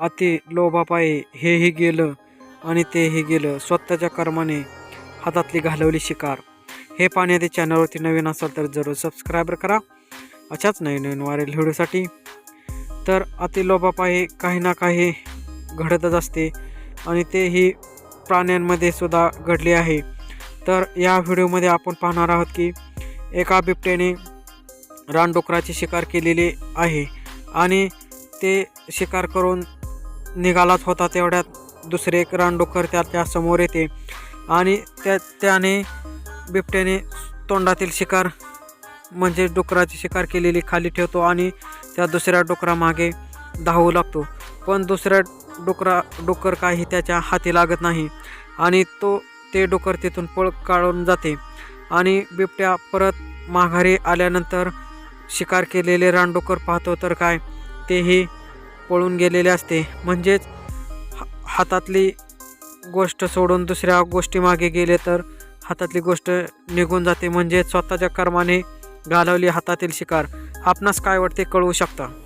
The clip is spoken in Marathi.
अति लोभापायी हेही गेलं आणि तेही गेलं स्वतःच्या कर्माने हातातली घालवली शिकार. हे पाण्याचे चॅनलवरती नवीन असाल तर जरूर सबस्क्राईबर करा. अशाच नवीन नवीन वारेल व्हिडिओसाठी. तर अति लोभापायी काही ना काही घडतच असते आणि तेही प्राण्यांमध्ये सुद्धा घडले आहे. तर या व्हिडिओमध्ये आपण पाहणार आहोत की एका बिबट्याने रानडुकराची शिकार केलेली आहे आणि ते शिकार करून निघालाच होता तेवढ्यात दुसरे एक रानडुकर त्याच्यासमोर येते. आणि त्या त्याने बिबट्याने तोंडातील शिकार म्हणजे डुकराची शिकार केलेली खाली ठेवतो आणि त्या दुसऱ्या डुकरामागे धावू लागतो. पण दुसऱ्या डुकरा डुकर काही त्याच्या हाती लागत नाही आणि तो ते डुकर तिथून पळ काढून जाते. आणि बिबट्या परत माघारी आल्यानंतर शिकार केलेले रानडुकर पाहतो तर काय? तेही पळून गेलेले असते. म्हणजेच हातातली गोष्ट सोडून दुसऱ्या गोष्टीमागे गेले तर हातातली गोष्ट निघून जाते. म्हणजे स्वतःच्या कर्माने घालवली हातातील शिकार. आपणास काय वाटते कळवू शकता?